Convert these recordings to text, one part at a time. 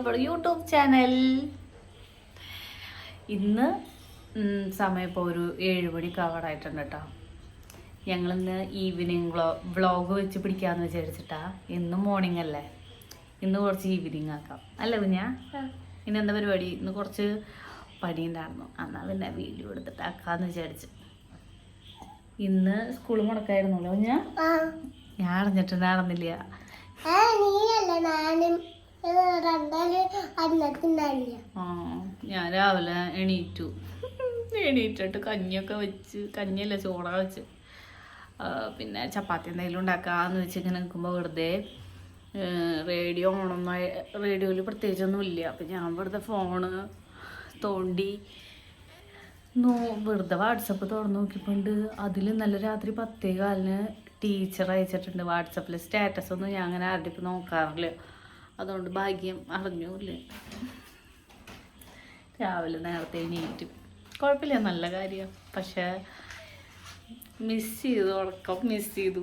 അവർ YouTube channel. ഇന്ന് സമയം ഇപ്പോൾ ഒരു ഏഴ് മണി കവറായിട്ടുണ്ട് കേട്ടോ ഞങ്ങളിന്ന് ഈവനിങ് വ്ളോ വ്ളോഗ് വെച്ച് പിടിക്കാമെന്ന് വിചാരിച്ചിട്ടാ. ഇന്ന് മോർണിംഗ് അല്ലേ? ഇന്ന് കുറച്ച് ഈവനിങ് ആക്കാം. അല്ല കുഞ്ഞാ? ഇന്ന് എന്താ പരിപാടി? ഇന്ന് കുറച്ച് പണി ഉണ്ടായിരുന്നു. എന്നാൽ പിന്നെ വീഡിയോ എടുത്തിട്ട് ആക്കാമെന്ന് വിചാരിച്ചു. ഇന്ന് സ്കൂൾ മുടക്കായിരുന്നല്ലോ കുഞ്ഞാ? ഞാൻ അറിഞ്ഞിട്ടുണ്ടായിരുന്നില്ല ഞാൻ രാവിലെ എണീറ്റു. എണീറ്റിട്ട് കഞ്ഞിയൊക്കെ വെച്ച് കഞ്ഞിയല്ല ചോറ വെച്ച്. പിന്നെ ചപ്പാത്തി എന്തെങ്കിലും ഉണ്ടാക്കാന്ന് വെച്ച് ഇങ്ങനെ നിൽക്കുമ്പോൾ വെറുതെ റേഡിയോ ഓണൊന്നായി റേഡിയോയിൽ പ്രത്യേകിച്ചൊന്നും ഇല്ല. അപ്പം ഞാൻ വെറുതെ ഫോണ് തോണ്ടി നോ വെറുതെ വാട്സപ്പ് തുറന്ന് നോക്കിയപ്പോണ്ട് അതിൽ നല്ല രാത്രി പത്തേ കാലിന് ടീച്ചർ അയച്ചിട്ടുണ്ട്. വാട്സപ്പിൽ സ്റ്റാറ്റസ് ഒന്നും ഞാൻ അങ്ങനെ ആരുടെ ഇപ്പം നോക്കാറില്ല. അതുകൊണ്ട് ഭാഗ്യം അറിഞ്ഞൂല്ലേ രാവിലെ നേരത്തെ എണീറ്റ്. കുഴപ്പമില്ല നല്ല കാര്യം. പക്ഷേ മിസ് ചെയ്തു ഉറക്കം മിസ് ചെയ്തു.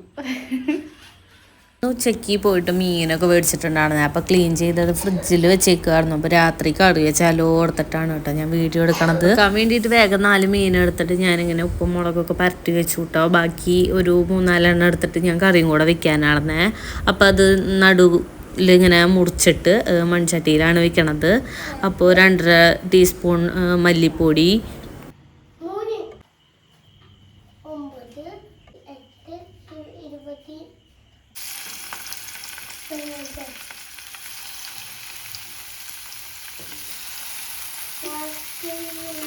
ഉച്ചയ്ക്ക് പോയിട്ട് മീനൊക്കെ മേടിച്ചിട്ടുണ്ടായിരുന്നു. അപ്പോൾ ക്ലീൻ ചെയ്തത് ഫ്രിഡ്ജിൽ വെച്ചേക്കുമായിരുന്നു അപ്പോൾ രാത്രി കറി വെച്ചാലോ എടുത്തിട്ടാണ് കേട്ടോ ഞാൻ വീഡിയോ എടുക്കണത്. എടുക്കാൻ വേണ്ടിയിട്ട് വേഗം നാല് മീൻ എടുത്തിട്ട് ഞാനിങ്ങനെ ഉപ്പും മുളകൊക്കെ പരട്ടി വെച്ചു കേട്ടോ. ബാക്കി ഒരു മൂന്നാലെണ്ണം എടുത്തിട്ട് ഞാൻ കറിയും കൂടെ വെക്കാനായിരുന്നേ. അപ്പോൾ അത് നടു ഇങ്ങനെ മുറിച്ചിട്ട് മൺചട്ടിയിലാണ് വെക്കണത്. അപ്പോൾ രണ്ടര ടീസ്പൂൺ മല്ലിപ്പൊടി. Thank ഒമ്പത്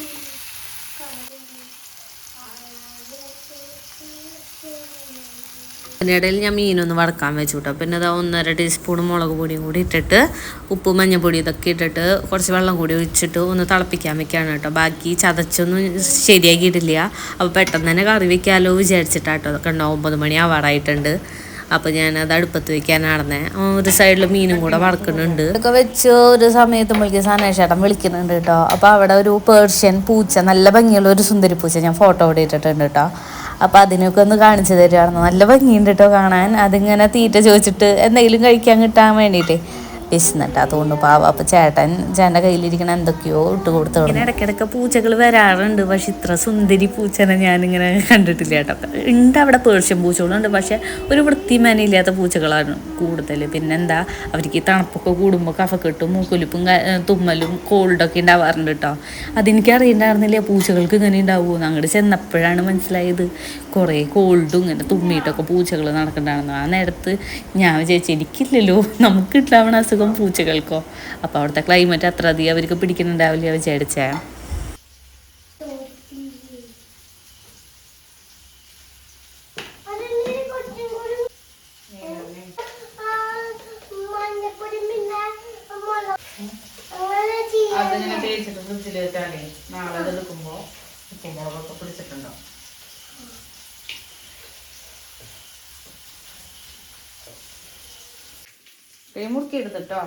അതിനിടയിൽ ഞാൻ മീനൊന്ന് വറക്കാൻ വെച്ചു കേട്ടോ പിന്നെ ഇതാ ഒന്നര ടീസ്പൂൺ മുളക് പൊടിയും കൂടി ഇട്ടിട്ട് ഉപ്പ് മഞ്ഞൾപ്പൊടി ഇതൊക്കെ ഇട്ടിട്ട് കുറച്ച് വെള്ളം കൂടി ഒഴിച്ചിട്ട് ഒന്ന് തിളപ്പിക്കാൻ വെക്കുകയാണ് കേട്ടോ. ബാക്കി ചതച്ചൊന്നും ശരിയാക്കിയിട്ടില്ല. അപ്പോൾ പെട്ടെന്ന് തന്നെ കറി വെക്കാമല്ലോ വിചാരിച്ചിട്ടാട്ടോ. അതൊക്കെ ഉണ്ടോ ഒമ്പത് മണി ആവാറായിട്ടുണ്ട് അപ്പോൾ ഞാനത് അടുപ്പത്ത് വെക്കാൻ നടന്നേ ഒരു സൈഡിൽ മീനും കൂടെ വറക്കുന്നുണ്ട്. ഇതൊക്കെ വെച്ച് ഒരു സമയത്ത് വിളിക്കുന്ന സനേഷേട്ടൻ വിളിക്കുന്നുണ്ട് കേട്ടോ. അപ്പോൾ അവിടെ ഒരു പേർഷ്യൻ പൂച്ച നല്ല ഭംഗിയുള്ള ഒരു സുന്ദരി പൂച്ച ഞാൻ ഫോട്ടോ ഇവിടെ ഇട്ടിട്ടുണ്ട് കേട്ടോ. അപ്പോൾ അതിനൊക്കെ ഒന്ന് കാണിച്ചു തരുവായിരുന്നു. നല്ല ഭംഗിയുണ്ട് കേട്ടോ കാണാൻ. അതിങ്ങനെ തീറ്റ ചോദിച്ചിട്ട് എന്തെങ്കിലും കഴിക്കാൻ കിട്ടാൻ വേണ്ടിയിട്ട്. വിശന്നിട്ട് അതുകൊണ്ട് പാവ. അപ്പൊ ചേട്ടൻ ചേട്ടന്റെ കയ്യിലിരിക്കണ എന്തൊക്കെയോ ഇട്ട് കൊടുത്തു ഇടയ്ക്കിടയ്ക്ക് പൂച്ചകൾ വരാറുണ്ട്. പക്ഷെ ഇത്ര സുന്ദരി പൂച്ചനെ ഞാനിങ്ങനെ കണ്ടിട്ടില്ല കേട്ടോ. ഉണ്ട് അവിടെ പേർഷ്യൻ പൂച്ചകളുണ്ട്. പക്ഷെ ഒരു വൃത്തിമേനയില്ലാത്ത പൂച്ചകളാണ് കൂടുതൽ പിന്നെന്താ അവർക്ക് ഈ തണുപ്പൊക്കെ കൂടുമ്പോൾ കഫക്കെട്ടും മൂക്കൊലിപ്പും തുമ്മലും കോൾഡൊക്കെ ഉണ്ടാവാറുണ്ട് കേട്ടോ. അതെനിക്ക് അറിയണ്ടായിരുന്നില്ല? പൂച്ചകൾക്ക് ഇങ്ങനെ ഉണ്ടാവുമോ അങ്ങോട്ട് ചെന്നപ്പോഴാണ് മനസ്സിലായത്. കുറേ കോൾഡും ഇങ്ങനെ തുമ്മിയിട്ടൊക്കെ പൂച്ചകൾ നടക്കണ്ടാണെന്ന്. ആ നേരത്ത് ഞാൻ വിചാരിച്ചു എനിക്കില്ലല്ലോ നമുക്ക് ഉണ്ടാവണ അസുഖം പൂച്ചകൾക്കോ. അപ്പോൾ അവിടുത്തെ ക്ലൈമറ്റ് അത്ര അധികം അവർക്ക് പിടിക്കുന്നുണ്ടാവില്ല വിചാരിച്ചേ അതെങ്ങനെ കുറച്ചും കൂടി ആ, മഞ്ഞപ്പൊടി പിന്നെ മുളക് അങ്ങനെ ചെയ്യാം അതിങ്ങനെ തേച്ചിട്ട് ഫ്രിഡ്ജിൽ വെച്ചാലേ നാളെ അത് എടുക്കുമ്പോൾ ഉപ്പും മുളകൊക്കെ പിടിച്ചിട്ടുണ്ടോ മുറുക്കി എടുത്തിട്ടോ.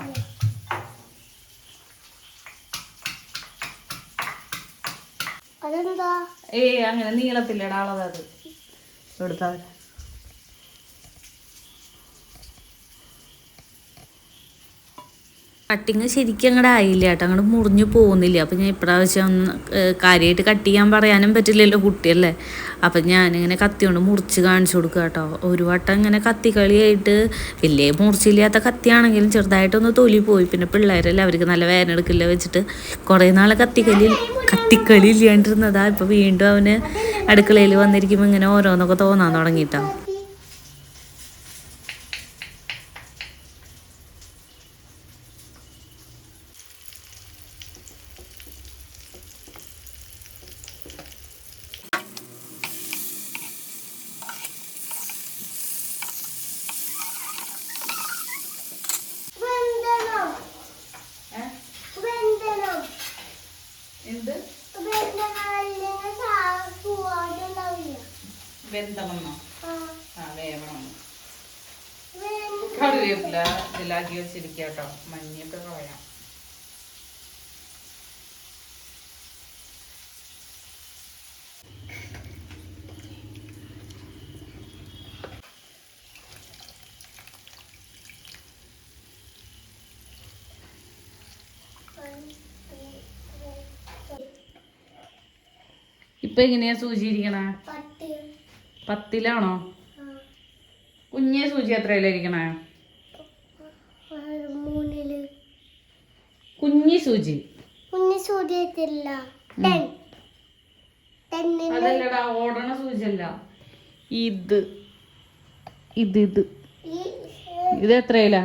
അതെന്താ? ഏയ് അങ്ങനെ നീളത്തില്ലടാ അളവ് അത് എടുത്താ മതി. കട്ടിങ് ശരിക്കും അങ്ങോട്ട് ആയില്ല കേട്ടോ. അങ്ങോട്ട് മുറിഞ്ഞു പോകുന്നില്ല. അപ്പം ഞാൻ ഇപ്രാവശ്യം കാര്യമായിട്ട് കട്ട് ചെയ്യാൻ പറയാനും പറ്റില്ലല്ലോ കുട്ടിയല്ലേ. അപ്പം ഞാനിങ്ങനെ കത്തി കൊണ്ട് മുറിച്ച് കാണിച്ചു കൊടുക്കുക കേട്ടോ. ഒരു വട്ടം ഇങ്ങനെ കത്തിക്കളിയായിട്ട് വലിയ മുറിച്ചില്ലാത്ത കത്തിയാണെങ്കിലും ചെറുതായിട്ടൊന്ന് തൊലി പോയി. പിന്നെ പിള്ളേരല്ലേ അവർക്ക് നല്ല വേദന എടുക്കില്ല വെച്ചിട്ട് കുറേ നാൾ കത്തിക്കളി കത്തിക്കളി ഇല്ലാണ്ടിരുന്നതാ. ഇപ്പം വീണ്ടും അവന് അടുക്കളയിൽ വന്നിരിക്കുമ്പോൾ ഇങ്ങനെ ഓരോന്നൊക്കെ തോന്നാൻ തുടങ്ങിയിട്ടാ. വെന്തമെന്നോ ആ. വെന്ത കറിവേപ്പില ഇതിലാക്കി വെച്ചിരിക്കുക കേട്ടോ മഞ്ഞൊക്കെ കളയാം. ഇപ്പൊ എങ്ങനെയാ സൂചി ഇരിക്കണ പത്തിലാണോ? കുഞ്ഞെ സൂചി എത്രയിലിരിക്കണേ കുഞ്ഞി സൂചി. കുഞ്ഞി സൂചി അതല്ലടാ ഓടണ സൂചിയല്ല. ഇത്. ഇത് ഇത്. ഇത് എത്രയിലാ?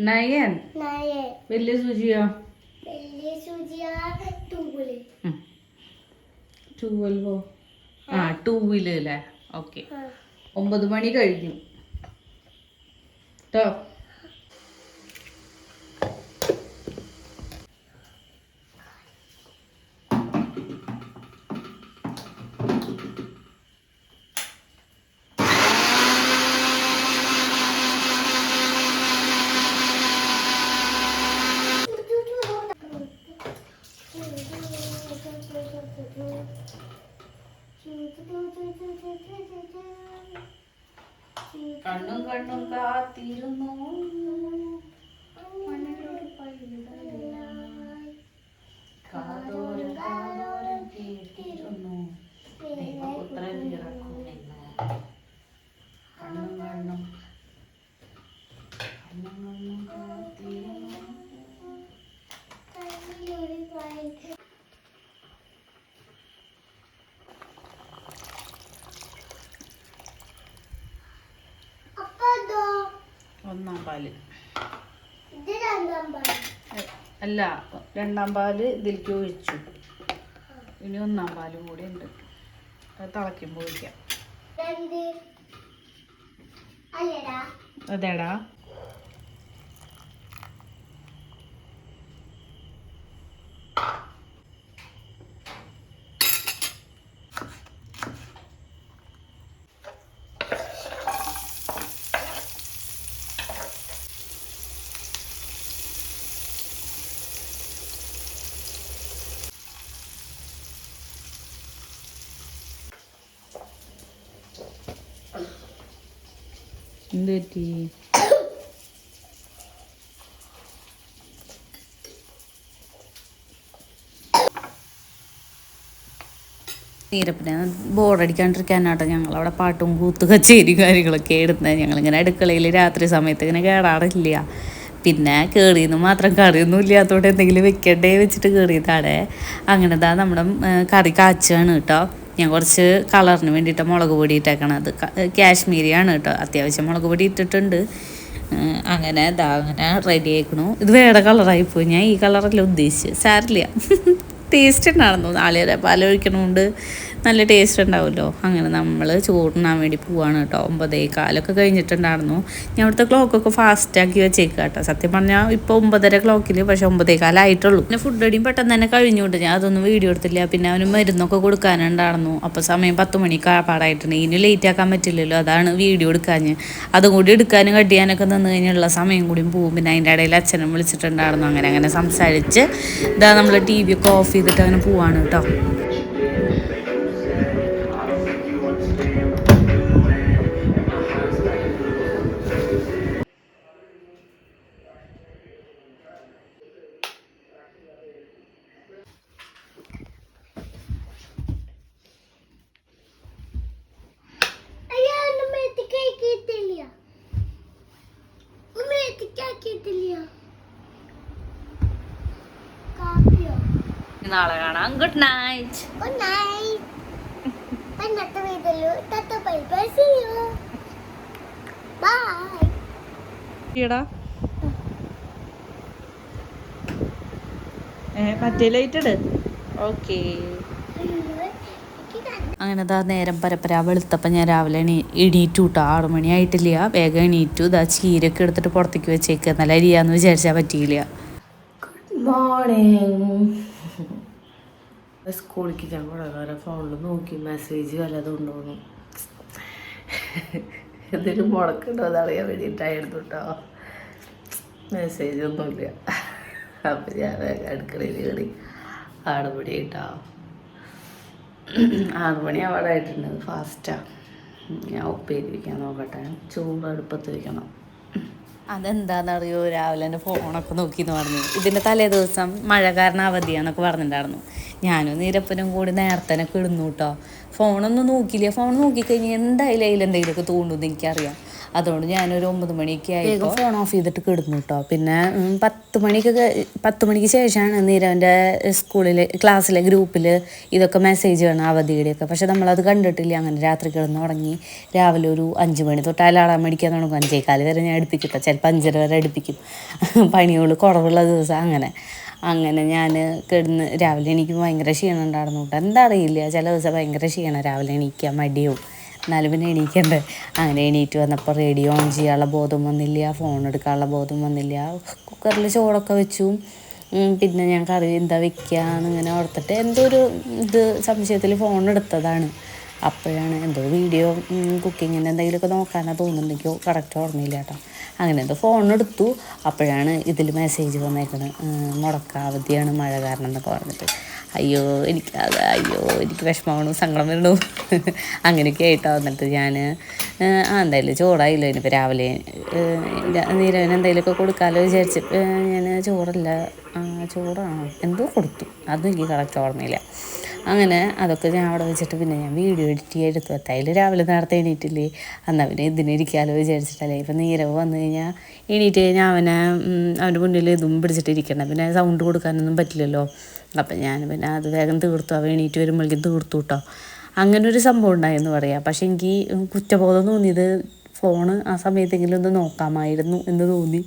നയൻ. വലിയ സൂചിയോ? വലിയ സൂചിയ. ട്വൽവോ ആ ടൂവിൽ അല്ലേ? ഓക്കെ ഒമ്പത് മണി കഴിഞ്ഞു. കേട്ടോ കണ്ണും കണ്ണും കാത്തിരുന്നു കാതോരം കാതോരം കേട്ടിരുന്നു ദൈവപുത്രൻ ഇറക്കുമെന്ന് കണ്ണും കണ്ണും കണ്ണും കണ്ണും കാത്തിരുന്നു അപ്പൊ ഇതോ? ഒന്നാം പാൽ. അല്ല രണ്ടാം പാൽ ഇതിലേക്ക് ഒഴിച്ചു. ഇനി ഒന്നാം പാലും കൂടി ഉണ്ട്. അത് തിളയ്ക്കുമ്പോൾ ഒഴിക്കാം. അതെടാ. എന്ത് പറ്റി നീരപ്പിനെ ബോറടിക്കാണ്ടിരിക്കാനാട്ടോ ഞങ്ങളവിടെ പാട്ടും കൂത്തു കച്ചേരി കാര്യങ്ങളൊക്കെ ഇടുന്നത് ഞങ്ങളിങ്ങനെ അടുക്കളയിൽ രാത്രി സമയത്ത് ഇങ്ങനെ കേടാറില്ല പിന്നെ കേറിയെന്ന് മാത്രം കറിയൊന്നും ഇല്ലാത്തതുകൊണ്ട് എന്തെങ്കിലും വെക്കണ്ടേ വെച്ചിട്ട് കയറിയതാണ് അങ്ങനെ നമ്മുടെ കറി കാച്ചാണ് കേട്ടോ. ഞാൻ കുറച്ച് കളറിന് വേണ്ടിയിട്ട് മുളക് പൊടി ഇട്ടേക്കണത് കാശ്മീരിയാണ് കേട്ടോ. അത്യാവശ്യം മുളക് പൊടി ഇട്ടിട്ടുണ്ട്. അങ്ങനെ ഇതാ അങ്ങനെ റെഡി ആയിക്കണു. ഇത് വേറെ കളറായി പോയി. ഞാൻ ഈ കളറല്ല ഉദ്ദേശിച്ചു സാരില്ല. ടേസ്റ്റ് ഉണ്ടായിരുന്നു നാളികേര പാലൊഴിക്കണോണ്ട്. നല്ല ടേസ്റ്റ് ഉണ്ടാവുമല്ലോ. അങ്ങനെ നമ്മൾ ചൂടണാൻ വേണ്ടി പോവാണ് കേട്ടോ. ഒമ്പതേ കാലൊക്കെ കഴിഞ്ഞിട്ടുണ്ടായിരുന്നു. ഞാൻ അവിടുത്തെ ക്ലോക്കൊക്കെ ഫാസ്റ്റാക്കി വെച്ചേക്കുക കേട്ടോ. സത്യം പറഞ്ഞാൽ ഇപ്പോൾ ഒമ്പതര ക്ലോക്കിൽ പക്ഷേ ഒമ്പതേ കാലമായിട്ടുള്ളൂ പിന്നെ ഫുഡ് അടിയും പെട്ടെന്ന് തന്നെ കഴിഞ്ഞുകൊണ്ട് ഞാൻ അതൊന്നും വീഡിയോ എടുത്തില്ല. പിന്നെ അവന് മരുന്നൊക്കെ കൊടുക്കാനുണ്ടായിരുന്നു. അപ്പോൾ സമയം പത്ത് മണിക്ക് പാടായിട്ടുണ്ട്. ഇനി ലേറ്റ് ആക്കാൻ പറ്റില്ലല്ലോ. അതാണ് വീഡിയോ എടുക്കാഞ്ഞ്. അതും കൂടി എടുക്കാനും കട്ടിയാനൊക്കെ നിന്ന് കഴിഞ്ഞുള്ള സമയം കൂടിയും പോകും. പിന്നെ അതിന്റെ ഇടയിൽ അച്ഛനും വിളിച്ചിട്ടുണ്ടായിരുന്നു. അങ്ങനെ അങ്ങനെ സംസാരിച്ച് ഇതാ നമ്മൾ ടി വി ഒക്കെ ഓഫ് ചെയ്തിട്ട് അങ്ങനെ പോവാണ് കേട്ടോ. നാളെ കാണാം. ഗുഡ് നൈറ്റ് ഗുഡ് നൈറ്റ് മറ്റേ ഓക്കേ അങ്ങനെ ദാ നേരം പരപ്പര വെളുത്തപ്പം ഞാൻ രാവിലെ എണീ എണീറ്റു കേട്ടോ ആറു മണി ആയിട്ടില്ല. വേഗം എണീറ്റു. ഇതാ ചീരൊക്കെ എടുത്തിട്ട് പുറത്തേക്ക് വെച്ചേക്ക്. നല്ല അരിയാന്ന് വിചാരിച്ചാൽ പറ്റിയില്ല. ഗുഡ് മോർണിംഗ് സ്കൂളിലേക്ക് ഞാൻ കുറേ ഫോണിൽ നോക്കി മെസ്സേജ് വല്ലതും ഉണ്ടോന്ന് എന്തെങ്കിലും മുടക്കുണ്ടോ എന്നറിയാൻ വേണ്ടിയിട്ടായിരുന്നു കേട്ടോ മെസ്സേജ് ഒന്നുമില്ല. അപ്പം ഞാൻ അടുക്കളയിൽ കയറി ആടുപടി കേട്ടോ ആറുമണി അവിടെ ആയിട്ടുണ്ട്. ഫാസ്റ്റാ ഞാൻ ഉപ്പേരി വയ്ക്കാൻ നോക്കട്ടെ. ചൂട് അടുപ്പത്ത് വയ്ക്കണം അതെന്താണെന്നറിയോ രാവിലെ എന്റെ ഫോണൊക്കെ നോക്കിയെന്ന് പറഞ്ഞു. ഇതിന്റെ തലേ ദിവസം മഴ കാരണം അവധിയാന്നൊക്കെ പറഞ്ഞിട്ടുണ്ടായിരുന്നു ഞാനും നീരപ്പനും കൂടി നേരത്തെ ഇടുന്നു കേട്ടോ ഫോണൊന്നും നോക്കിയില്ല. ഫോൺ നോക്കിക്കഴിഞ്ഞാൽ എന്തായാലും അതിൽ എന്തെങ്കിലുമൊക്കെ തോന്നുന്നു എനിക്കറിയാം. അതുകൊണ്ട് ഞാനൊരു ഒമ്പത് മണിയൊക്കെ ആയി ഫോൺ ഓഫ് ചെയ്തിട്ട് കിടന്നു കേട്ടോ പിന്നെ പത്ത് മണിക്കൊക്കെ പത്ത് മണിക്ക് ശേഷമാണ് നീരവന്റെ സ്കൂളിൽ ക്ലാസ്സിലെ ഗ്രൂപ്പിൽ ഇതൊക്കെ മെസ്സേജ് വേണം അവധിയുടെയൊക്കെ. പക്ഷെ നമ്മളത് കണ്ടിട്ടില്ല. അങ്ങനെ രാത്രി കിടന്ന് തുടങ്ങി രാവിലെ ഒരു അഞ്ച് മണി തൊട്ട് അലാറാൻ മേടിക്കാൻ തുടങ്ങും. അഞ്ചേക്കാൽ വരെ ഞാൻ അടുപ്പിക്കും കേട്ടോ ചിലപ്പോൾ അഞ്ചര വരെ അടുപ്പിക്കും. പണിയോൾ കുറവുള്ള ദിവസം അങ്ങനെ. അങ്ങനെ ഞാൻ കിടന്ന് രാവിലെ എനിക്ക് ഭയങ്കര ക്ഷീണം ഉണ്ടായിരുന്നു കേട്ടോ. എന്താ അറിയില്ല ചില ദിവസം ഭയങ്കര ക്ഷീണം. രാവിലെ എണീക്കാൻ മടിയും. എന്നാലും പിന്നെ എണീക്കണ്ടേ. അങ്ങനെ എണീറ്റ് വന്നപ്പോൾ റേഡിയോ ഓൺ ചെയ്യാനുള്ള ബോധം വന്നില്ല ഫോൺ എടുക്കാനുള്ള ബോധം വന്നില്ല. കുക്കറിൽ ചോറൊക്കെ വെച്ചു. പിന്നെ ഞാൻ കറി എന്താ വെക്കുക എന്നിങ്ങനെ ഓർത്തിട്ട് എന്തോ ഒരു ഇത് സംശയത്തിൽ ഫോൺ എടുത്തതാണ്. അപ്പോഴാണ് എന്തോ വീഡിയോ കുക്കിങ്ങിന്റെ എന്തെങ്കിലുമൊക്കെ നോക്കാനാണ് തോന്നുന്നുണ്ടെങ്കിൽ കറക്റ്റ് ഓർമ്മയില്ല കേട്ടോ. അങ്ങനെ എന്തോ ഫോൺ എടുത്തു. അപ്പോഴാണ് ഇതിൽ മെസ്സേജ് വന്നേക്കുന്നത് മുടക്കാവധിയാണ് മഴ കാരണം എന്നൊക്കെ പറഞ്ഞിട്ട്. അയ്യോ എനിക്ക് അത് അയ്യോ എനിക്ക് വിഷമമാണു സങ്കടം വരണു. അങ്ങനെയൊക്കെ ആയിട്ടോ വന്നിട്ട് ഞാൻ ആ എന്തായാലും ചോറായില്ലോ? ഇനിയിപ്പോൾ രാവിലെ നീരവന് എന്തെങ്കിലുമൊക്കെ കൊടുക്കാമല്ലോ വിചാരിച്ച് ഞാൻ ചോറല്ല ചോറാണോ എന്തോ കൊടുത്തു. അതും എനിക്ക് കറക്റ്റ് ഓർമ്മയില്ല. അങ്ങനെ അതൊക്കെ ഞാൻ അവിടെ വെച്ചിട്ട് പിന്നെ ഞാൻ വീഡിയോ എഡിറ്റ് ചെയ്ത് എടുത്തു. എത്തായാലും രാവിലെ നേരത്തെ എണീറ്റില്ലേ? അന്ന് പിന്നെ ഇതിനിരിക്കാമല്ലോ വിചാരിച്ചിട്ടല്ലേ? ഇപ്പം നീരവ് വന്നു കഴിഞ്ഞാൽ എണീറ്റ് കഴിഞ്ഞാൽ അവനെ അവന്റെ മുന്നിൽ ഇതും പിടിച്ചിട്ടിരിക്കണം പിന്നെ സൗണ്ട് കൊടുക്കാനൊന്നും പറ്റില്ലല്ലോ. അപ്പം ഞാൻ പിന്നെ അത് വേഗം തീർത്തു. അവൻ എണീറ്റ് വരുമ്പോഴേക്കും തീർത്തു കേട്ടോ അങ്ങനെ ഒരു സംഭവം ഉണ്ടായെന്ന് പറയാം. പക്ഷേ എനിക്ക് കുറ്റബോധം തോന്നിയത് ഫോണ് ആ സമയത്തെങ്കിലും ഒന്ന് നോക്കാമായിരുന്നു എന്ന് തോന്നി.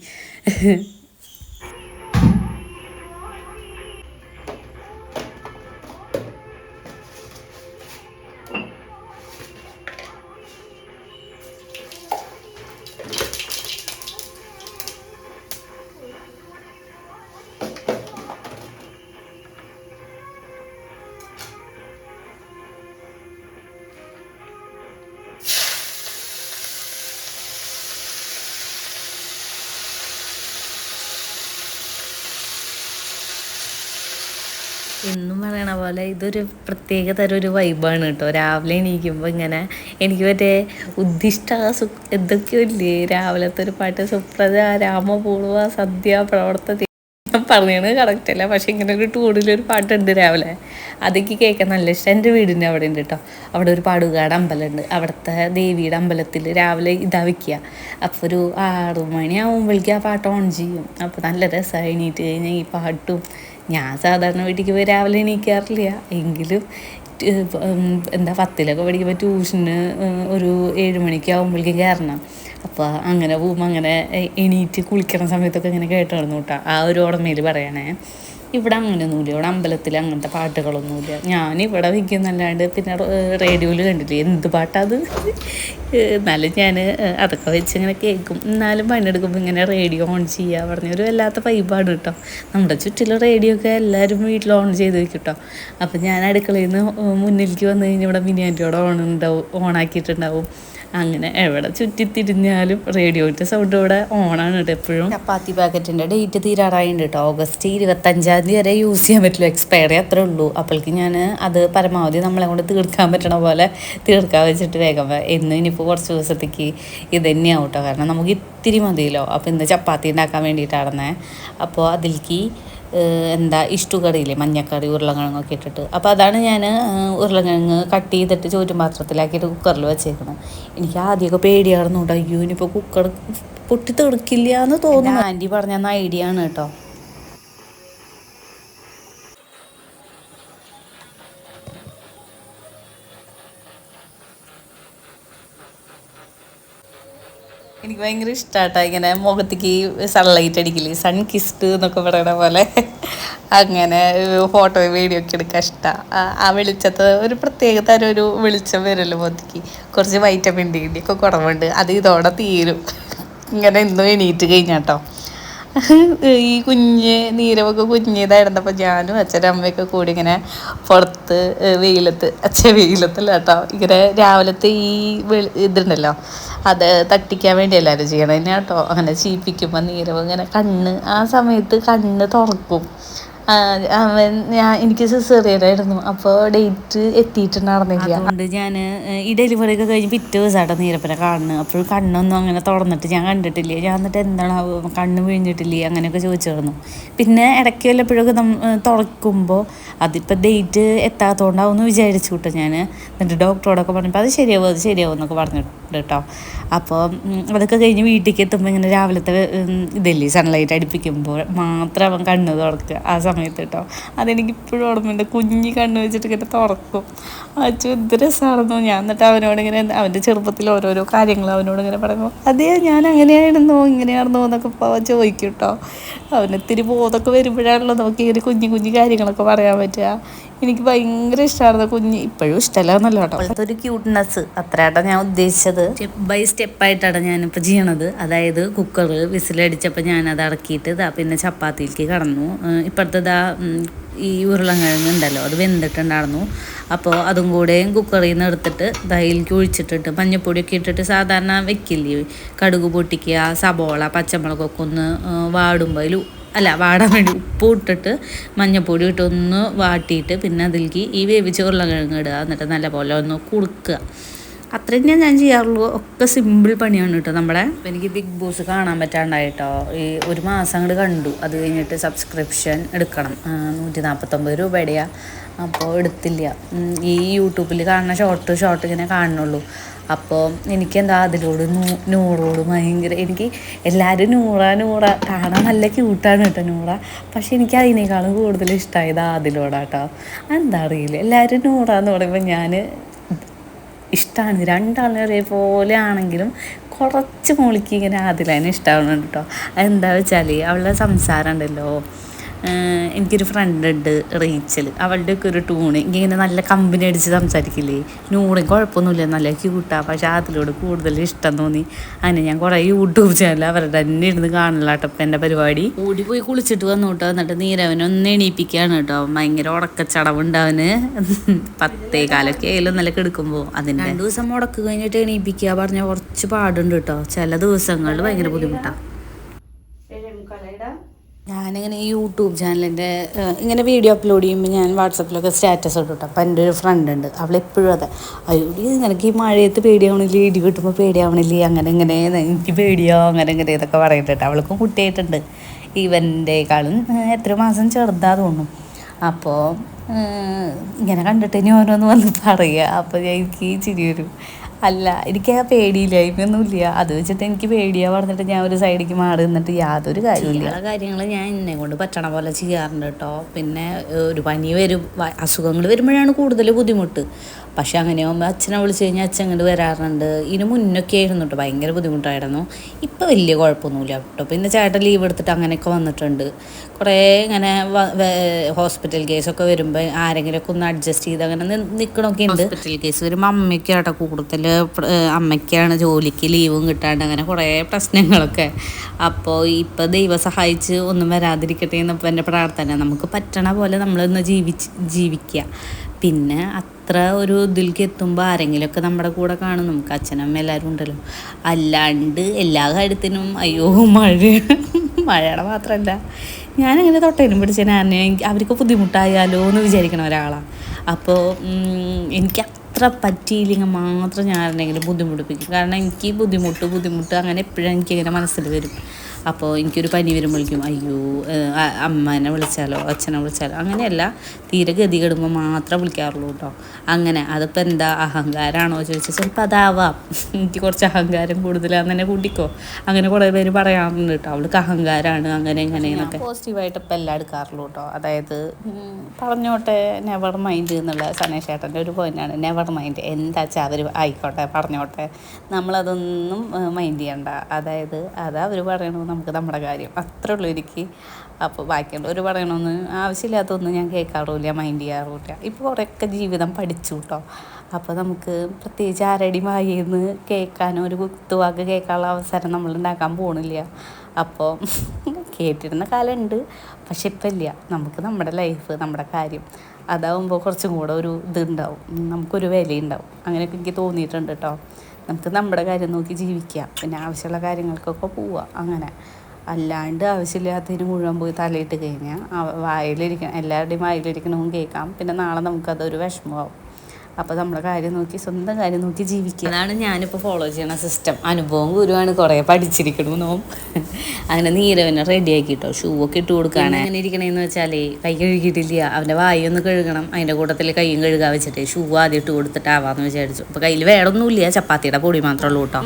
എന്നും പറയണ പോലെ ഇതൊരു പ്രത്യേക തരം ഒരു വൈബാണ് കേട്ടോ രാവിലെ എണീക്കുമ്പോൾ ഇങ്ങനെ എനിക്ക് മറ്റേ ഉദ്ദിഷ്ട സു എന്തൊക്കെയോ ഇല്ലേ? രാവിലത്തെ ഒരു പാട്ട് സുപ്രജ രാമ പൂർവ സദ്യ പ്രവർത്ത പറഞ്ഞത് കറക്റ്റ് അല്ല. പക്ഷെ ഇങ്ങനെ ഒരു ടൂറിലൊരു പാട്ടുണ്ട് രാവിലെ. അതൊക്കെ കേൾക്കാൻ നല്ല ഇഷ്ടം. എന്റെ വീടിന്റെ അവിടെ ഉണ്ട് കേട്ടോ അവിടെ ഒരു പാടുകാട് അമ്പലമുണ്ട്. അവിടുത്തെ ദേവിയുടെ അമ്പലത്തിൽ രാവിലെ ഇതാ വയ്ക്കുക അപ്പോൾ ഒരു ആറു മണിയാവുമ്പോഴേക്കും ആ പാട്ട് ഓൺ ചെയ്യും. അപ്പോൾ നല്ല രസമായി എണീറ്റ് കഴിഞ്ഞാൽ ഈ പാട്ടും ഞാൻ സാധാരണ വീട്ടിലേക്ക് പോയി രാവിലെ എണീക്കാറില്ല. എങ്കിലും എന്താ പത്തിലൊക്കെ പഠിക്കുമ്പോൾ ട്യൂഷന് ഒരു ഏഴ് മണിക്ക് ആകുമ്പോഴേക്കും കയറണം. അപ്പോൾ അങ്ങനെ പോകുമ്പോൾ അങ്ങനെ എണീറ്റ് കുളിക്കണ സമയത്തൊക്കെ ഇങ്ങനെ കേട്ടു നടന്നു കേട്ടോ ആ ഒരു ഓർമ്മയിൽ പറയണേ. ഇവിടെ അങ്ങനെയൊന്നുമില്ല ഇവിടെ അമ്പലത്തിൽ അങ്ങനത്തെ പാട്ടുകളൊന്നുമില്ല. ഞാൻ ഇവിടെ വയ്ക്കുന്നല്ലാണ്ട് പിന്നെ റേഡിയോയിൽ കണ്ടില്ലേ എന്ത് പാട്ടാത്? എന്നാലും ഞാൻ അതൊക്കെ വെച്ച് ഇങ്ങനെ കേൾക്കും. എന്നാലും പണിയെടുക്കുമ്പോൾ ഇങ്ങനെ റേഡിയോ ഓൺ ചെയ്യുക പറഞ്ഞൊരു വല്ലാത്ത വൈബാണ് കേട്ടോ നമ്മുടെ ചുറ്റിലും റേഡിയോ ഒക്കെ എല്ലാവരും വീട്ടിൽ ഓൺ ചെയ്ത് വെക്കും കേട്ടോ അപ്പം ഞാൻ അടുക്കളയിൽ നിന്ന് മുന്നിലേക്ക് വന്നു കഴിഞ്ഞാൽ ഇവിടെ മിനിയാന്റെ ഓൺ ഉണ്ടാവും ഓണാക്കിയിട്ടുണ്ടാവും. അങ്ങനെ എവിടെ ചുറ്റിത്തിരിഞ്ഞാലും റേഡിയോന്റെ സൗണ്ട് ഇവിടെ ഓണാണ് കേട്ടോ എപ്പോഴും. ചപ്പാത്തി പാക്കറ്റിന്റെ ഡേറ്റ് തീരാറായിട്ടുണ്ട് കേട്ടോ. ഓഗസ്റ്റ് ഇരുപത്തഞ്ചാം തീയതി വരെ യൂസ് ചെയ്യാൻ പറ്റില്ല. എക്സ്പയറി അത്രേ ഉള്ളൂ. അപ്പോഴേക്ക് ഞാൻ അത് പരമാവധി നമ്മളെ കൊണ്ട് തീർക്കാൻ പറ്റണ പോലെ തീർക്കാൻ വെച്ചിട്ട് വേഗം എന്ന് ഇനിയിപ്പോൾ കുറച്ച് ദിവസത്തേക്ക് ഇത് തന്നെയാവും കേട്ടോ. കാരണം നമുക്ക് ഇത്തിരി മതിയല്ലോ. അപ്പോൾ ഇന്ന് ചപ്പാത്തി ഉണ്ടാക്കാൻ വേണ്ടിയിട്ടാണെന്നേ. അപ്പോൾ അതിലേക്ക് എന്താ ഇഷ്ടുകറിയില്ലേ മഞ്ഞക്കറി ഉരുളക്കിഴങ്ങൊക്കെ ഇട്ടിട്ട്. അപ്പോൾ അതാണ് ഞാൻ ഉരുളക്കിഴങ്ങ് കട്ട് ചെയ്തിട്ട് ചോറ്റും പാത്രത്തിലാക്കിയിട്ട് കുക്കറിൽ വെച്ചേക്കണം എനിക്ക് ആദ്യമൊക്കെ പേടിയായിരുന്നു കേട്ടോ അയ്യോ ഇനിയിപ്പോൾ കുക്കർ പൊട്ടി തെടുക്കില്ല എന്ന് തോന്നുന്നു. ആന്റി പറഞ്ഞ ഐഡിയ ആണ് കേട്ടോ എനിക്ക് ഭയങ്കര ഇഷ്ടമാട്ടോ ഇങ്ങനെ മുഖത്തേക്ക് സൺലൈറ്റ് അടിക്കില്ലേ സൺ കിസ്ഡ് എന്നൊക്കെ പറയണ പോലെ. അങ്ങനെ ഫോട്ടോ വീഡിയോ ഒക്കെ എടുക്കാൻ ഇഷ്ടമാണ് ആ വെളിച്ചത്ത് ഒരു പ്രത്യേക തരം ഒരു വെളിച്ചം വരുമല്ലോ മുഖത്തേക്ക്. കുറച്ച് വൈറ്റമിൻ ഡി ഒക്കെ കുറവുണ്ട്. അത് ഇതോടെ തീരും. ഇങ്ങനെ ഇന്നും എണീറ്റ് കഴിഞ്ഞാട്ടോ. ഈ കുഞ്ഞ് നീരവൊക്കെ കുഞ്ഞിതായിരുന്നപ്പോൾ ഞാനും അച്ഛനും അമ്മയൊക്കെ കൂടി ഇങ്ങനെ പുറത്ത് വെയിലത്ത് അച്ഛൻ വെയിലത്തല്ല കേട്ടോ. ഇങ്ങനെ രാവിലത്തെ ഈ ഇതുണ്ടല്ലോ. അത് തട്ടിക്കാൻ വേണ്ടി എല്ലാവരും ചെയ്യണം തന്നെ കേട്ടോ. അങ്ങനെ ചീപ്പിക്കുമ്പോൾ നീരവ് ഇങ്ങനെ കണ്ണ് ആ സമയത്ത് കണ്ണ് തുറക്കും. ഞാൻ എനിക്ക് സിസേറിയനായിരുന്നു. അപ്പോൾ ഡേറ്റ് എത്തിയിട്ടുണ്ടായിരുന്നില്ല. അതുകൊണ്ട് ഞാൻ ഈ ഡെലിവറി ഒക്കെ കഴിഞ്ഞ് പിറ്റേ ദിവസമായിട്ട് നീരപ്പനെ കാണുന്നത്. അപ്പോൾ കണ്ണൊന്നും അങ്ങനെ തുറന്നിട്ട് ഞാൻ കണ്ടിട്ടില്ല. ഞാൻ എന്നിട്ട് എന്താണ് കണ്ണ് വീഴ്ന്നിട്ടില്ലേ അങ്ങനെയൊക്കെ ചോദിച്ചിരുന്നു പിന്നെ ഇടയ്ക്ക് വല്ലപ്പോഴൊക്കെ തുറക്കുമ്പോൾ അതിപ്പോൾ ഡേറ്റ് എത്താത്തതുകൊണ്ടാവും എന്ന് വിചാരിച്ചു കിട്ടും ഞാൻ എന്നിട്ട് ഡോക്ടറോടൊക്കെ പറഞ്ഞപ്പോൾ അത് ശരിയാവും അത് ശരിയാവും എന്നൊക്കെ പറഞ്ഞിട്ടുണ്ട് കേട്ടോ. അപ്പോൾ അതൊക്കെ കഴിഞ്ഞ് വീട്ടിലേക്ക് എത്തുമ്പോൾ ഇങ്ങനെ രാവിലത്തെ ഇതല്ലേ സൺലൈറ്റ് അടിപ്പിക്കുമ്പോൾ മാത്രം അവൻ കണ്ണ് തുറക്കുക ആ സമയത്ത് കേട്ടോ. അതെനിക്ക് ഇപ്പോഴും ഓർമ്മയുണ്ട്. കുഞ്ഞി കണ്ണ് വെച്ചിട്ട് ഇങ്ങനെ തുറക്കും. അച്ഛൻ എന്ത് ഞാൻ എന്നിട്ട് അവനോട് ഇങ്ങനെ അവന്റെ ചെറുപ്പത്തിൽ ഓരോരോ കാര്യങ്ങൾ അവനോട് ഇങ്ങനെ പറയുമ്പോൾ അതേ ഞാൻ അങ്ങനെയായിരുന്നോ? ഇങ്ങനെയായിരുന്നോ? എന്നൊക്കെ ചോദിക്കും കേട്ടോ. അവന് ഇത്തിരി ബോധമൊക്കെ വരുമ്പോഴാണല്ലോ നമുക്ക് ഇങ്ങനെ കുഞ്ഞു കുഞ്ഞു കാര്യങ്ങളൊക്കെ പറയാൻ പറ്റുക. എനിക്ക് ഭയങ്കര ഇഷ്ടമായിരുന്നു കുഞ്ഞ് ഇപ്പോഴും ഇഷ്ടമല്ല എന്നല്ല കേട്ടോ. അപ്പോഴത്തെ ഒരു ക്യൂട്ട്നെസ് അത്രയാട്ടോ ഞാൻ ഉദ്ദേശിച്ചത്. സ്റ്റെപ്പ് ബൈ സ്റ്റെപ്പ് ആയിട്ടാണ് ഞാനിപ്പോൾ ചെയ്യണത്. അതായത് കുക്കർ വിസിലടിച്ചപ്പോൾ ഞാനത് അടക്കിയിട്ട് ഇതാ പിന്നെ ചപ്പാത്തിയിലേക്ക് കടന്നു. ഏഹ് ഇപ്പോഴത്തെ ഇതാ ഉം, ഈ ഉരുളൻകിഴങ്ങ് ഉണ്ടല്ലോ അത് വെന്തിട്ടുണ്ടായിരുന്നു. അപ്പോൾ അതും കൂടെ കുക്കറിൽ നിന്ന് എടുത്തിട്ട് ദഹിലേക്ക് ഒഴിച്ചിട്ടിട്ട് മഞ്ഞപ്പൊടിയൊക്കെ ഇട്ടിട്ട് സാധാരണ വെക്കില്ലേ? കടുക് പൊട്ടിക്കുക സബോള പച്ചമുളകൊക്കെ ഒന്ന് വാടുമ്പോൾ അതിൽ അല്ല വാടാൻ വേണ്ടി ഉപ്പ് ഇട്ടിട്ട് മഞ്ഞപ്പൊടി ഇട്ട് ഒന്ന് വാട്ടിയിട്ട് പിന്നെ അതിലേക്ക് ഈ വേവിച്ച ഉരുളക്കിഴങ്ങ് ഇടുക. എന്നിട്ട് നല്ലപോലെ ഒന്ന് കുളുക്കുക അത്രയും ഞാൻ ഞാൻ ചെയ്യാറുള്ളൂ. ഒക്കെ സിമ്പിൾ പണിയാണ് കേട്ടോ നമ്മുടെ എനിക്ക് ബിഗ് ബോസ് കാണാൻ പറ്റാണ്ടായിട്ടോ ഈ ഒരു മാസം അങ്ങോട്ട് കണ്ടു. അത് കഴിഞ്ഞിട്ട് സബ്സ്ക്രിപ്ഷൻ എടുക്കണം. നൂറ്റി നാൽപ്പത്തൊമ്പത് രൂപയുടെയാണ് അപ്പോൾ എടുത്തില്ല. ഈ യൂട്യൂബിൽ കാണുന്ന ഷോർട്ട് ഷോർട്ട് ഇങ്ങനെ കാണുന്നുള്ളൂ. അപ്പോൾ എനിക്കെന്താ അതിലോട് നൂ- നൂറോട് ഭയങ്കര എനിക്ക് എല്ലാവരും നൂറ നൂറ. കാണാൻ നല്ല ക്യൂട്ടാണ് കേട്ടോ നൂറ. പക്ഷെ എനിക്ക് അതിനേക്കാളും കൂടുതൽ ഇഷ്ടമായത് അതിലോടാട്ടോ. എന്താ അറിയില്ല. എല്ലാവരും നൂറ എന്ന് പറയുമ്പോൾ ഞാൻ ഇഷ്ടമാണ് രണ്ടാളും ഒരേപോലെ ആണെങ്കിലും കുറച്ച് മോളിക്ക് ഇങ്ങനെ അതിലാണ് ഇഷ്ടമാവുന്നുണ്ട് കേട്ടോ. അതെന്താ വെച്ചാൽ അവളുടെ സംസാരം ഉണ്ടല്ലോ. എനിക്കൊരു ഫ്രണ്ട് ഉണ്ട് റീച്ചൽ അവളുടെ ഒക്കെ ഒരു ടൂണ് ഇങ്ങനെ നല്ല കമ്പനി അടിച്ച് സംസാരിക്കില്ലേ? നൂറും കുഴപ്പമൊന്നുമില്ല നല്ല ക്യൂട്ടാണ് പക്ഷെ അതിലോട് കൂടുതൽ ഇഷ്ടം തോന്നി. അങ്ങനെ ഞാൻ കുറേ യൂട്യൂബ് ചാനൽ അവരുടെ തന്നെ ഇരുന്ന് കാണില്ല കേട്ടോ ഇപ്പം എന്റെ പരിപാടി. ഓടി പോയി കുളിച്ചിട്ട് വന്നു കേട്ടോ എന്നിട്ട് നീരവനെ ഒന്ന് എണീപ്പിക്കുകയാണ് കേട്ടോ. ഭയങ്കര ഉടക്കച്ചടവുണ്ട് അവന്. പത്തേ കാലൊക്കെ ആയാലും നല്ല കെടുക്കുമ്പോൾ അതിന് രണ്ട് ദിവസം മുടക്ക് കഴിഞ്ഞിട്ട് എണീപ്പിക്കുക പറഞ്ഞ കുറച്ച് പാടുണ്ട് കേട്ടോ. ചില ദിവസങ്ങളിൽ ഭയങ്കര ബുദ്ധിമുട്ടാണ് ഞാനിങ്ങനെ യൂട്യൂബ് ചാനലിന്റെ ഇങ്ങനെ വീഡിയോ അപ്ലോഡ് ചെയ്യുമ്പോൾ ഞാൻ വാട്സപ്പിലൊക്കെ സ്റ്റാറ്റസ് ഇട്ടു അപ്പം എന്റെ ഒരു ഫ്രണ്ട് ഉണ്ട്. അവളെപ്പോഴും അതെ അയ്യോടി നിനക്ക് ഈ മഴയത്ത് പേടിയാവണില്ലേ? ഇടി കിട്ടുമ്പോൾ പേടിയാവണില്ലേ? അങ്ങനെ ഇങ്ങനെ എനിക്ക് പേടിയോ അങ്ങനെ ഇങ്ങനെ ഇതൊക്കെ പറയുന്നുണ്ട് അവൾക്കും കുട്ടിയായിട്ടുണ്ട്. ഇവന്റെക്കാളും എത്ര മാസം ചെറുതാ തോന്നും അപ്പോൾ ഇങ്ങനെ കണ്ടിട്ട് ഇനി ഓരോന്ന് വന്ന് പറയുക അപ്പോൾ എനിക്ക് ചിരി വരും അല്ല എനിക്ക് ആ പേടിയില്ലായ്മയൊന്നുമില്ല അത് വെച്ചിട്ട് എനിക്ക് പേടിയാ പറഞ്ഞിട്ട് ഞാൻ ഒരു സൈഡിലേക്ക് മാറി നിന്നിട്ട് യാതൊരു കാര്യമില്ല കാര്യങ്ങൾ ഞാൻ എന്നെ കൊണ്ട് പറ്റണ പോലെ ചെയ്യാറുണ്ട് കേട്ടോ. പിന്നെ ഒരു പനി വരും അസുഖങ്ങൾ വരുമ്പോഴാണ് കൂടുതൽ ബുദ്ധിമുട്ട്. പക്ഷെ അങ്ങനെയാകുമ്പോൾ അച്ഛനെ വിളിച്ചു കഴിഞ്ഞാൽ അച്ഛൻ ഇങ്ങോട്ട് വരാറുണ്ട്. ഇതിന് മുന്നൊക്കെ ആയിരുന്നു കേട്ടോ ഭയങ്കര ബുദ്ധിമുട്ടായിരുന്നു. ഇപ്പോൾ വലിയ കുഴപ്പമൊന്നുമില്ല കേട്ടോ. പിന്നെ ചേട്ടൻ ലീവ് എടുത്തിട്ട് അങ്ങനെയൊക്കെ വന്നിട്ടുണ്ട്. കുറേ ഇങ്ങനെ ഹോസ്പിറ്റൽ കേസൊക്കെ വരുമ്പോൾ ആരെങ്കിലുമൊക്കെ ഒന്ന് അഡ്ജസ്റ്റ് ചെയ്ത് അങ്ങനെ നിൽക്കണമൊക്കെ ഉണ്ട്. ഹോസ്പിറ്റൽ കേസ് വരുമ്പോൾ അമ്മയ്ക്കാട്ടോ കൂടുതൽ പ്ര- ഏഹ് അമ്മയ്ക്കാണ് ജോലിക്ക് ലീവും കിട്ടാണ്ട് അങ്ങനെ കുറേ പ്രശ്നങ്ങളൊക്കെ. അപ്പോൾ ഇപ്പോൾ ദൈവം സഹായിച്ച് ഒന്നും വരാതിരിക്കട്ടെ എന്നപ്പോൾ എന്റെ പ്രാർത്ഥന. നമുക്ക് പറ്റണ പോലെ നമ്മളൊന്ന് ജീവിച്ച് ജീവിക്കുക പിന്നെ അത്ര ഒരു ഇതിലേക്ക് എത്തുമ്പോൾ ആരെങ്കിലുമൊക്കെ നമ്മുടെ കൂടെ കാണും. നമുക്ക് അച്ഛനമ്മ എല്ലാവരും ഉണ്ടല്ലോ. അല്ലാണ്ട് എല്ലാ കാര്യത്തിനും അയ്യോ മഴ. മഴയുടെ മാത്രമല്ല ഞാനങ്ങനെ തൊട്ടേനും പിടിച്ച ഞാൻ അവർക്ക് ബുദ്ധിമുട്ടായാലോ എന്ന് വിചാരിക്കണ ഒരാളാണ് അപ്പോൾ എനിക്ക് അത്ര പറ്റിയില്ലെങ്കിൽ മാത്രം ഞാൻ ആരെങ്കിലും ബുദ്ധിമുട്ടിപ്പിക്കും. കാരണം എനിക്ക് ബുദ്ധിമുട്ട് ബുദ്ധിമുട്ട് അങ്ങനെ എപ്പോഴും എനിക്കിങ്ങനെ മനസ്സിൽ വരും. അപ്പോൾ എനിക്കൊരു പനി വരുമ്പോഴേക്കും അയ്യോ അമ്മനെ വിളിച്ചാലോ അച്ഛനെ വിളിച്ചാലോ അങ്ങനെയല്ല. തീരെ ഗതി കെടുമ്പോൾ മാത്രം വിളിക്കാറുള്ളൂ കേട്ടോ. അങ്ങനെ അതിപ്പോൾ എന്താ അഹങ്കാരമാണോ ചോദിച്ചാൽ ചിലപ്പോൾ അതാവാം. എനിക്ക് കുറച്ച് അഹങ്കാരം കൂടുതലാന്ന് തന്നെ കൂട്ടിക്കോ. അങ്ങനെ കുറേ പേര് പറയാറുണ്ട് കേട്ടോ. അവൾക്ക് അഹങ്കാരമാണ് അങ്ങനെ ഇങ്ങനെ എന്നൊക്കെ. പോസിറ്റീവായിട്ട് ഇപ്പം എല്ലാം എടുക്കാറുള്ളൂ കേട്ടോ. അതായത് പറഞ്ഞോട്ടെ നെവർ മൈൻഡ് എന്നുള്ള സനേഷ് ചേട്ടന്റെ ഒരു പോയിന്റാണ് നെവർ മൈൻഡ് എന്താ വെച്ചാൽ അവർ ആയിക്കോട്ടെ പറഞ്ഞോട്ടെ. നമ്മളതൊന്നും മൈൻഡ് ചെയ്യണ്ട. അതായത് അത് അവർ പറയണത്. നമുക്ക് നമ്മുടെ കാര്യം. അത്രേ ഉള്ളൂ എനിക്ക്. അപ്പോൾ ബാക്കിയുള്ള ഒരു പറയണമെന്ന് ആവശ്യമില്ലാത്തൊന്നും ഞാൻ കേൾക്കാറുമില്ല മൈൻഡ് ചെയ്യാറുമില്ല. ഇപ്പോൾ കുറേയൊക്കെ ജീവിതം പഠിച്ചു കേട്ടോ അപ്പോൾ നമുക്ക് പ്രത്യേകിച്ച് ആരടി വായിന്ന് കേൾക്കാനോ ഒരു കുത്തുവാക്ക് കേൾക്കാനുള്ള അവസരം നമ്മൾ ഉണ്ടാക്കാൻ പോകണില്ല അപ്പോൾ കേട്ടിരുന്ന കാലമുണ്ട് പക്ഷെ ഇപ്പം ഇല്ല. നമുക്ക് നമ്മുടെ ലൈഫ് നമ്മുടെ കാര്യം അതാവുമ്പോൾ കുറച്ചും കൂടെ ഒരു ഇതുണ്ടാവും. നമുക്കൊരു വിലയുണ്ടാവും. അങ്ങനെയൊക്കെ എനിക്ക് തോന്നിയിട്ടുണ്ട് കേട്ടോ നമുക്ക് നമ്മുടെ കാര്യം നോക്കി ജീവിക്കാം പിന്നെ ആവശ്യമുള്ള കാര്യങ്ങൾക്കൊക്കെ പോവുക അങ്ങനെ. അല്ലാണ്ട് ആവശ്യമില്ലാത്തതിന് മുഴുവൻ പോയി തലയിട്ട് കഴിഞ്ഞാൽ വായിലിരിക്കണം എല്ലാവരുടെയും വായിലിരിക്കണവും കേൾക്കാം. പിന്നെ നാളെ നമുക്കതൊരു വിഷമമാവും. അപ്പോൾ നമ്മുടെ കാര്യം നോക്കി സ്വന്തം കാര്യം നോക്കി ജീവിക്കുക. അതാണ് ഞാനിപ്പോൾ ഫോളോ ചെയ്യണ സിസ്റ്റം അനുഭവം ഗുരുവാണ് കുറേ നോം അങ്ങനെ നീരവനെ റെഡി ആക്കിട്ടോ ഷൂ ഒക്കെ ഇട്ട് കൊടുക്കുകയാണ് അങ്ങനെ ഇരിക്കണേന്ന് വെച്ചാലേ കൈ കഴുകിയിട്ടില്ല. അവന്റെ വായൊന്ന് കഴുകണം. അതിന്റെ കൂട്ടത്തിൽ കൈയും കഴുകാൻ വെച്ചിട്ട് ഷൂ ആദ്യം ഇട്ട് കൊടുത്തിട്ടാവാന്ന് വിചാരിച്ചു. അപ്പോൾ കയ്യിൽ വേറൊന്നുമില്ല ചപ്പാത്തിയുടെ പൊടി മാത്രമേ ഉള്ളൂ കേട്ടോ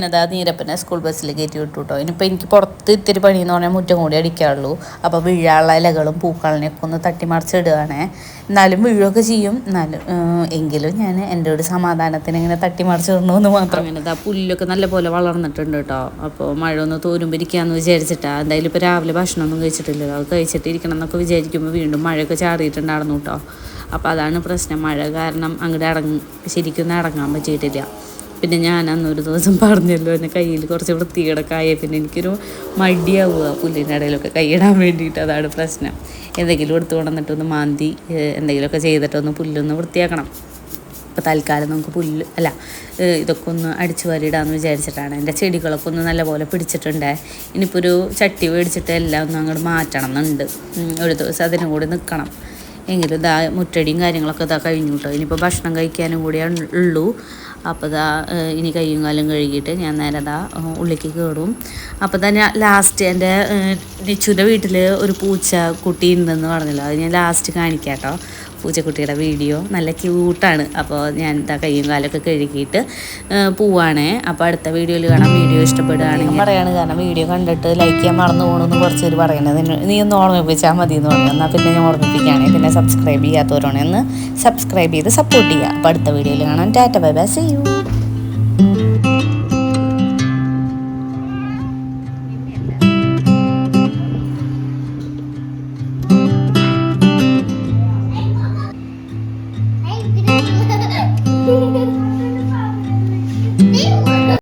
അതിനതാ നീരപ്പനെ സ്കൂൾ ബസ്സിൽ കയറ്റി വിട്ടു കേട്ടോ ഇനിയിപ്പോൾ എനിക്ക് പുറത്ത് ഇത്തിരി പണി എന്ന് പറഞ്ഞാൽ മുറ്റം കൂടി അടിക്കാറുള്ളൂ അപ്പോൾ വീഴാനുള്ള ഇലകളും പൂക്കളിനെയൊക്കെ ഒന്ന് തട്ടിമറിച്ചിടുകയാണേ എന്നാലും വീഴുകയൊക്കെ ചെയ്യും. എന്നാലും എങ്കിലും ഞാൻ എന്റെ ഒരു സമാധാനത്തിന് ഇങ്ങനെ തട്ടിമറിച്ചിടണമെന്ന് മാത്രം. അങ്ങനെ ആ പുല്ലൊക്കെ നല്ലപോലെ വളർന്നിട്ടുണ്ട് കേട്ടോ അപ്പോൾ മഴ ഒന്ന് തോരുമ്പിരിക്കാന്ന് വിചാരിച്ചിട്ടാ. എന്തായാലും ഇപ്പോൾ രാവിലെ ഭക്ഷണമൊന്നും കഴിച്ചിട്ടില്ലല്ലോ. അത് കഴിച്ചിട്ട് ഇരിക്കണം എന്നൊക്കെ വിചാരിക്കുമ്പോൾ വീണ്ടും മഴയൊക്കെ ചാറിയിട്ടുണ്ടായിരുന്നു കേട്ടോ അപ്പോൾ അതാണ് പ്രശ്നം. മഴ കാരണം അങ്ങോട്ട് ഇറങ്ങി ശരിക്കൊന്നും ഇറങ്ങാൻ പറ്റിയിട്ടില്ല. പിന്നെ ഞാൻ അന്നൊരു ദിവസം പറഞ്ഞല്ലോ എന്റെ കയ്യിൽ കുറച്ച് വൃത്തികേടൊക്കെ ആയ പിന്നെ എനിക്കൊരു മടിയാവുക പുല്ലിന്റെ ഇടയിലൊക്കെ കൈയിടാൻ വേണ്ടിയിട്ട്. അതാണ് പ്രശ്നം. എന്തെങ്കിലും എടുത്തു കൊണ്ടുവന്നിട്ടൊന്ന് മാന്തി എന്തെങ്കിലുമൊക്കെ ചെയ്തിട്ടൊന്ന് പുല്ലൊന്ന് വൃത്തിയാക്കണം. അപ്പോൾ തൽക്കാലം നമുക്ക് പുല്ല് അല്ല ഇതൊക്കെ ഒന്ന് അടിച്ചു വരിടാമെന്ന് വിചാരിച്ചിട്ടാണ്. എന്റെ ചെടികളൊക്കെ ഒന്ന് നല്ലപോലെ പിടിച്ചിട്ടുണ്ട്. ഇനിയിപ്പോൾ ഒരു ചട്ടി മേടിച്ചിട്ട് എല്ലാം ഒന്ന് അങ്ങോട്ട് മാറ്റണം എന്നുണ്ട്. ഒരു ദിവസം അതിനും കൂടി നിൽക്കണം. എങ്കിലും ഇതാ മുറ്റടിയും കാര്യങ്ങളൊക്കെ ഇതാ കഴിഞ്ഞു കേട്ടോ. ഇനിയിപ്പോൾ ഭക്ഷണം കഴിക്കാനും കൂടിയാണ് ഉള്ളൂ. അപ്പോൾ ഇതാ ഇനി കയ്യും കാലും കഴുകിയിട്ട് ഞാൻ നേരെ ഏഹ്, ഉള്ളിലേക്ക് കയറും അപ്പോൾ തന്നെ ലാസ്റ്റ് എന്റെ നിച്ചുന്റെ വീട്ടിൽ ഒരു പൂച്ച കുട്ടി ഉണ്ടെന്ന് പറഞ്ഞല്ലോ. അത് ഞാൻ ലാസ്റ്റ് കാണിക്കാം കേട്ടോ പൂച്ചക്കുട്ടിയുടെ വീഡിയോ. നല്ല ക്യൂട്ടാണ്. അപ്പോൾ ഞാൻ എന്താ കയ്യും കാലൊക്കെ കഴുകിയിട്ട് പോവാണേ. അപ്പോൾ അടുത്ത വീഡിയോയിൽ കാണാം. വീഡിയോ ഇഷ്ടപ്പെടുകയാണെങ്കിൽ പറയാണ് കാരണം വീഡിയോ കണ്ടിട്ട് ലൈക്ക് ചെയ്യാൻ മറന്നു പോകണമെന്ന് കുറച്ച് പേര് പറയണത് നീ ഒന്ന് ഓർമ്മിപ്പിച്ചാൽ മതി എന്ന് പറഞ്ഞു. എന്നാൽ പിന്നെ ഞാൻ ഓർമ്മിപ്പിക്കുകയാണ്. പിന്നെ സബ്സ്ക്രൈബ് ചെയ്യാത്തവരാണ് ഒന്ന് സബ്സ്ക്രൈബ് ചെയ്ത് സപ്പോർട്ട് ചെയ്യുക. അപ്പോൾ അടുത്ത വീഡിയോയിൽ കാണാം. Tata bye bye see you